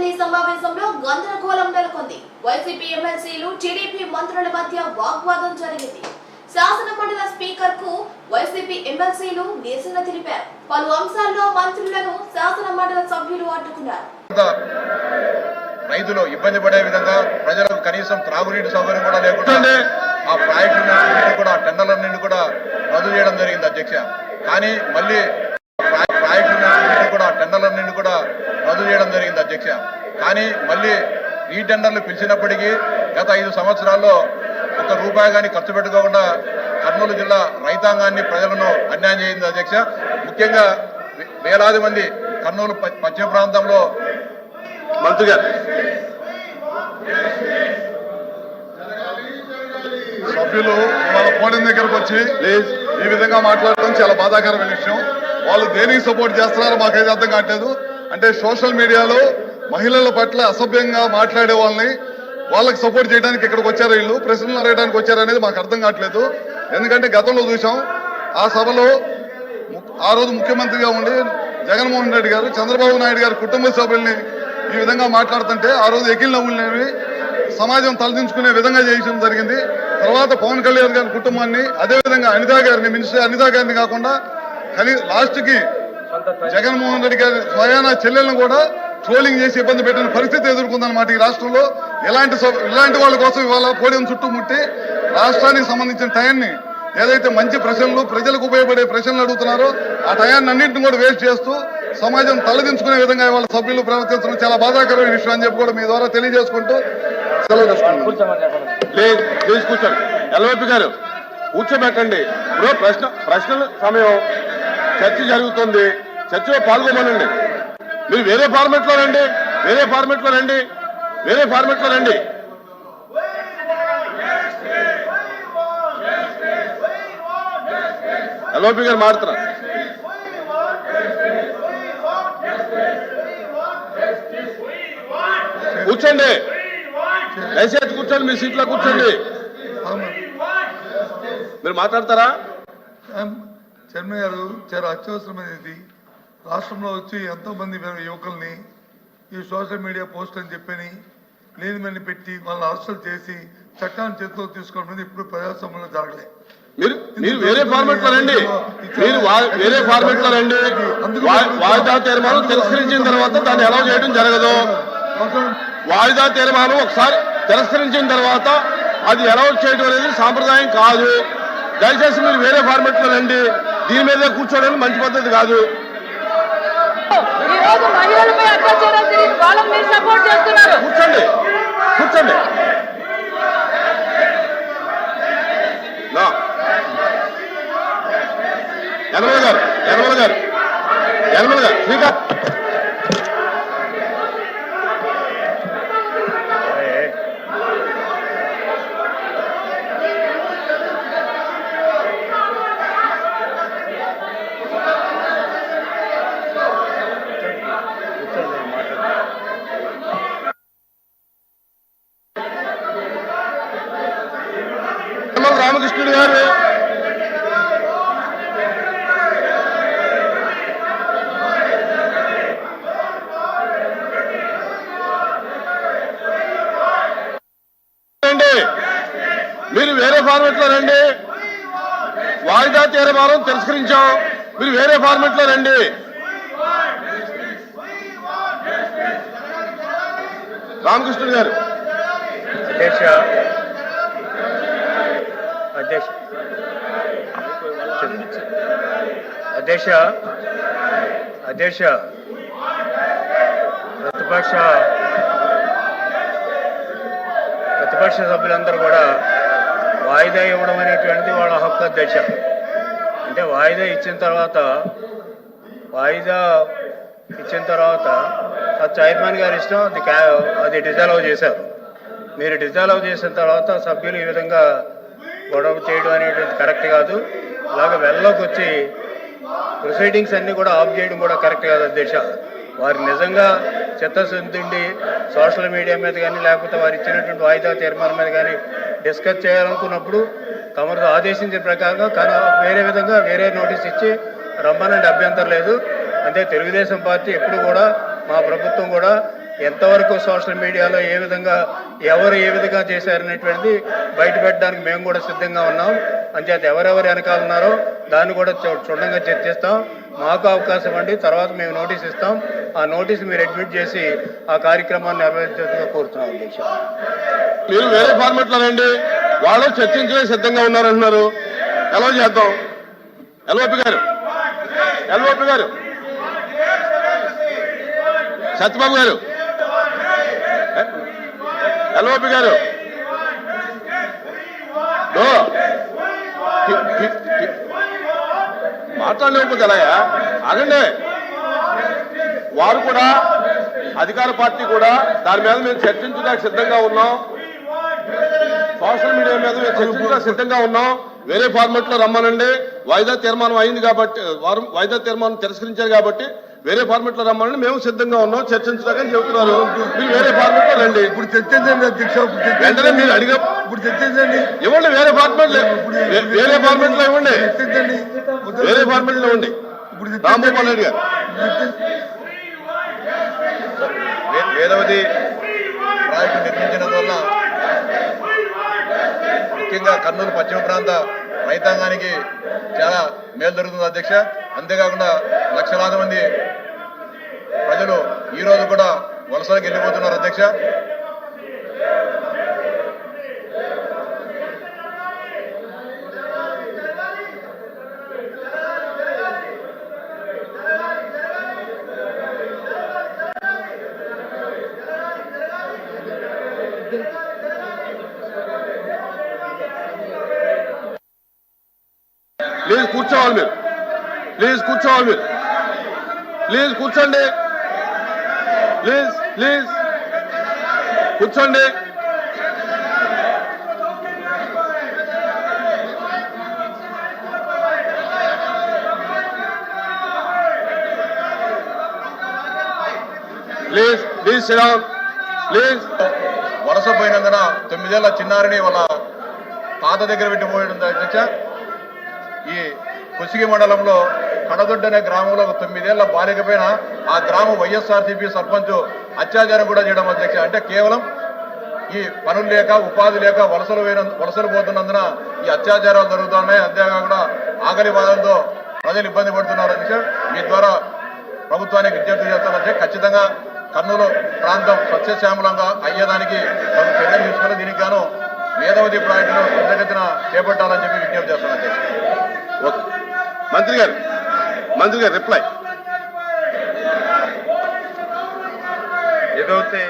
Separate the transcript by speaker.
Speaker 1: Assembly సమావేశంలో గందరగోళం నెలకొంది. వైసీపీ ఎమ్మెల్సీలు టీడీపీ మంత్రుల మధ్య వాగ్వాదం జరిగింది. శాసన మండలి స్పీకర్కు వైసీపీ ఎమ్మెల్సీలు నిరసన తెలిపారు. పలు అంశాల్లో మంత్రులను శాసన మండలి సభ్యులు అడ్డుకున్నారు.
Speaker 2: రైతులు ఇబ్బంది పడే విధంగా ప్రజలకు కనీసం త్రాగునీటి సౌకర్యం కూడా లేకుండా ఆ ప్రాజెక్టులన్నింటినీ కూడా టెండర్లన్నింటినీ కూడా రద్దు చేయడం జరిగింది అధ్యక్ష. కానీ మళ్ళీ చేయడం జరిగింది అధ్యక్ష. కానీ మళ్ళీ ఈ టెండర్లు పిలిచినప్పటికీ గత ఐదు సంవత్సరాల్లో ఒక రూపాయి కానీ ఖర్చు పెట్టుకోకుండా కర్నూలు జిల్లా రైతాంగాన్ని ప్రజలను అన్యాయం చేసింది అధ్యక్ష. ముఖ్యంగా వేలాది మంది కర్నూలు పశ్చిమ ప్రాంతంలో
Speaker 3: మంత్రి గారు.
Speaker 4: సభ్యులు వాళ్ళ పోడిన దగ్గరకు వచ్చి ఈ విధంగా మాట్లాడడం చాలా బాధాకరమైన విషయం. వాళ్ళు దేనికి సపోర్ట్ చేస్తున్నారో మాకైతే అర్థం కావట్లేదు. అంటే సోషల్ మీడియాలో మహిళల పట్ల అసభ్యంగా మాట్లాడే వాళ్ళని వాళ్ళకి సపోర్ట్ చేయడానికి ఇక్కడికి వచ్చారు వీళ్ళు. ప్రశ్నలు అడగడానికి వచ్చారు అనేది మాకు అర్థం కావట్లేదు. ఎందుకంటే గతంలో చూసాం ఆ సభలో ము- ఆ రోజు ముఖ్యమంత్రిగా ఉండి జగన్మోహన్ రెడ్డి గారు చంద్రబాబు నాయుడు గారి కుటుంబ సభ్యుల్ని ఈ విధంగా మాట్లాడుతుంటే ఆ రోజు ఎకిల్ నవ్వులనేవి సమాజం తలదించుకునే విధంగా చేయడం జరిగింది. తర్వాత పవన్ కళ్యాణ్ గారి కుటుంబాన్ని అదేవిధంగా అనితా గారిని మినిస్టర్ అనితా గారిని కాకుండా కనీ లాస్ట్కి జగన్మోహన్ రెడ్డి గారి స్వయాన చెల్లెలను కూడా ట్రోలింగ్ చేసి ఇబ్బంది పెట్టిన పరిస్థితి ఎదుర్కొందన్నమాట ఈ రాష్ట్రంలో. ఇలాంటి సభ- ఇలాంటి వాళ్ళ కోసం ఇవాళ పోడియం చుట్టుముట్టి రాష్ట్రానికి సంబంధించిన టయాన్ని ఏదైతే మంచి ప్రశ్నలు ప్రజలకు ఉపయోగపడే ప్రశ్నలు అడుగుతున్నారో ఆ టయాన్ని అన్నింటిని కూడా వేస్ట్ చేస్తూ సమాజం తలదించుకునే విధంగా ఇవాళ సభ్యులు ప్రవర్తించడం చాలా బాధాకరమైన విషయం అని చెప్పి కూడా మీ ద్వారా తెలియజేసుకుంటూ సెలవు తీసుకుంటున్నాను
Speaker 3: లేదు ప్లీజ్ కూర్చోండి. ఎల్వైపి గారు కూర్చోబెట్టండి. ఇప్పుడు ప్రశ్న ప్రశ్నల సమయం చర్చ జరుగుతుంది. చర్చలో పాల్గొమనండి మీరు వేరే ఫార్మెట్లో రండి వేరే ఫార్మెట్లో రండి వేరే ఫార్మెట్లో రండి ఎల్ఓపి గారు మారుతున్నారు కూర్చోండి. దయచేసి కూర్చోండి మీ సీట్లో కూర్చోండి. మీరు మాట్లాడతారా?
Speaker 4: చైర్మన్ గారు చాలా అత్యవసరమైనది. రాష్ట్రంలో వచ్చి ఎంతో మంది యువకుల్ని ఈ సోషల్ మీడియా పోస్ట్ అని చెప్పని లేని మని పెట్టి వాళ్ళని అరెస్టులు చేసి చట్టాన్ని చేతిలో తీసుకోవడం ఇప్పుడు ప్రజాస్వామ్యంలో జరగలేదు
Speaker 3: మీరు మీరు వేరే ఫార్మెట్లో రండి. మీరు వేరే ఫార్మెట్లో రండి. వాయిదా తీర్మానం తిరస్కరించిన తర్వాత దాన్ని ఎలా చేయడం జరగదు. వాయిదా తీర్మానం ఒకసారి తిరస్కరించిన తర్వాత అది ఎలా చేయడం అనేది సాంప్రదాయం కాదు. దయచేసి మీరు వేరే ఫార్మెట్లో రండి. దీని మీదే కూర్చోవడం మంచి పద్ధతి కాదు.
Speaker 5: రోజు మహిళలపై అత్యాచారాలు జరిగి వాళ్ళని మీరు సపోర్ట్ చేస్తున్నారు.
Speaker 3: కూర్చోండి. కూర్చోండి. నా. యనమల గారు యనమల గారు యనమల గారు శ్రీకాంత్ యనమల రామకృష్ణుడు గారు రండి మీరు వేరే ఫార్మెట్లో రండి. వాయిదా తీర్మానం తిరస్కరించాం. మీరు వేరే ఫార్మెట్లో రండి. రామకృష్ణుడు గారు.
Speaker 6: అధ్యక్ష. అధ్యక్ష. అధ్యక్ష. అధ్యక్ష. ప్రతిపక్ష. ప్రతిపక్ష సభ్యులందరూ కూడా వాయిదా ఇవ్వడం అనేటువంటిది వాళ్ళ హక్కు అధ్యక్ష. అంటే వాయిదా ఇచ్చిన తర్వాత వాయిదా ఇచ్చిన తర్వాత అది చైర్మన్ గారి ఇష్టం అది అది డిజాల్వ్ చేశారు. మీరు డిజాల్వ్ చేసిన తర్వాత సభ్యులు ఈ విధంగా గొడవ చేయడం అనేటువంటి కరెక్ట్ కాదు. ఇలాగ వెళ్ళలోకి వచ్చి ప్రొసీడింగ్స్ అన్నీ కూడా ఆఫ్ చేయడం కూడా కరెక్ట్ కాదు అధ్యక్ష. వారు నిజంగా చిత్తశుద్ధి సోషల్ మీడియా మీద కానీ లేకపోతే వారు ఇచ్చినటువంటి వాయిదా తీర్మానం మీద కానీ డిస్కస్ చేయాలనుకున్నప్పుడు తమరు ఆదేశించిన ప్రకారంగా కానీ వేరే విధంగా వేరే నోటీస్ ఇచ్చి రమ్మనండి అభ్యంతరం లేదు. అంటే తెలుగుదేశం పార్టీ ఎప్పుడు కూడా మా ప్రభుత్వం కూడా ఎంతవరకు సోషల్ మీడియాలో ఏ విధంగా ఎవరు ఏ విధంగా చేశారనేటువంటిది బయట పెట్టడానికి మేము కూడా సిద్ధంగా ఉన్నాం. అంచేత ఎవరెవరు వెనకాల ఉన్నారో దాన్ని కూడా చూ- చర్చిస్తాం. మాకు అవకాశం ఇవ్వండి తర్వాత మేము నోటీస్ ఇస్తాం. ఆ నోటీస్ మీరు అడ్మిట్ చేసి ఆ కార్యక్రమాన్ని నెరవేర్చేట్టుగా కోరుతున్నాం అధ్యక్ష.
Speaker 3: మీరు వేరే ఫార్మెట్లో రండి. వాళ్ళు చర్చించలే సిద్ధంగా ఉన్నారంటున్నారు. ఎలా చేద్దాం? ఎల్ఓపి గారు. ఎల్ఓపి గారు. సత్యబాబు గారు. ఎల్ఓపి గారు. మాట్లాడలేకపోతే ఎలాయా ఆగండి వారు కూడా అధికార పార్టీ కూడా దాని మీద మేము చర్చించడానికి సిద్ధంగా ఉన్నాం. సోషల్ మీడియా మీద మేము చర్చించడానికి సిద్ధంగా ఉన్నాం. వేరే ఫార్మాట్లో రమ్మనండి. వాయిదా తీర్మానం అయింది కాబట్టి వారు వాయిదా తీర్మానం తిరస్కరించారు కాబట్టి వేరే ఫార్మాట్లో రమ్మనండి మేము సిద్ధంగా ఉన్నాం చర్చించడానికి చెబుతున్నారు. మీరు వేరే ఫార్మాట్లో రండి.
Speaker 7: ఇప్పుడు చర్చించండి అధ్యక్ష.
Speaker 3: వెంటనే మీరు అడిగ
Speaker 7: ఇప్పుడు చర్చించండి.
Speaker 3: ఇవ్వండి వేరే ఫార్మాట్ వేరే ఫార్మాట్లో ఇవ్వండి.
Speaker 7: చర్చించండి.
Speaker 3: వేరే ఫార్మాట్లో ఇవ్వండి.
Speaker 7: ఇప్పుడు
Speaker 3: రాంభూపాల్ రెడ్డి గారు.
Speaker 2: వేదవతి ప్రాజెక్టు నిర్మించినందువల్ల ముఖ్యంగా కర్నూలు పశ్చిమ ప్రాంత రైతాంగానికి చాలా మేలు జరుగుతుంది అధ్యక్ష. అంతేకాకుండా లక్షలాది మంది ప్రజలు ఈ రోజు కూడా వలసలకు వెళ్ళిపోతున్నారు అధ్యక్ష.
Speaker 3: లేదు కూర్చోవాలి మీరు. ప్లీజ్ కూర్చోవాలి ప్లీజ్ కూర్చోండి. Please please. కూర్చోండి. Please please Sriram please.
Speaker 2: వరుస పోయినందున తొమ్మిదేళ్ళ చిన్నారిని వాళ్ళ తాత దగ్గర పెట్టిపోయడం అధ్యక్ష ఈ కుసిగి మండలంలో కడదొడ్డి అనే గ్రామంలో ఒక తొమ్మిదేళ్ళ బాలిక పైన ఆ గ్రామ వైఎస్ఆర్సీపీ సర్పంచ్ అత్యాచారం కూడా చేయడం అధ్యక్ష. అంటే కేవలం ఈ పనులు లేక ఉపాధి లేక వలసలు పోయిన వలసలు పోతున్నందున ఈ అత్యాచారాలు జరుగుతున్నాయి. అంతేకాకుండా ఆకలి బాధలతో ప్రజలు ఇబ్బంది పడుతున్నారు అధ్యక్ష. మీ ద్వారా ప్రభుత్వానికి విజ్ఞప్తి చేస్తానంటే ఖచ్చితంగా కర్నూలు ప్రాంతం సస్యశ్యామలంగా అయ్యేదానికి తగు చర్యలు తీసుకుని దీనికి గాను వేదవతి ప్రాజెక్టును త్వరితగతిన చేపట్టాలని చెప్పి విజ్ఞప్తి చేస్తాను అధ్యక్ష.
Speaker 3: ఓకే. మంత్రి గారు. మంత్రి గారు రిప్లై
Speaker 6: ఏదైతే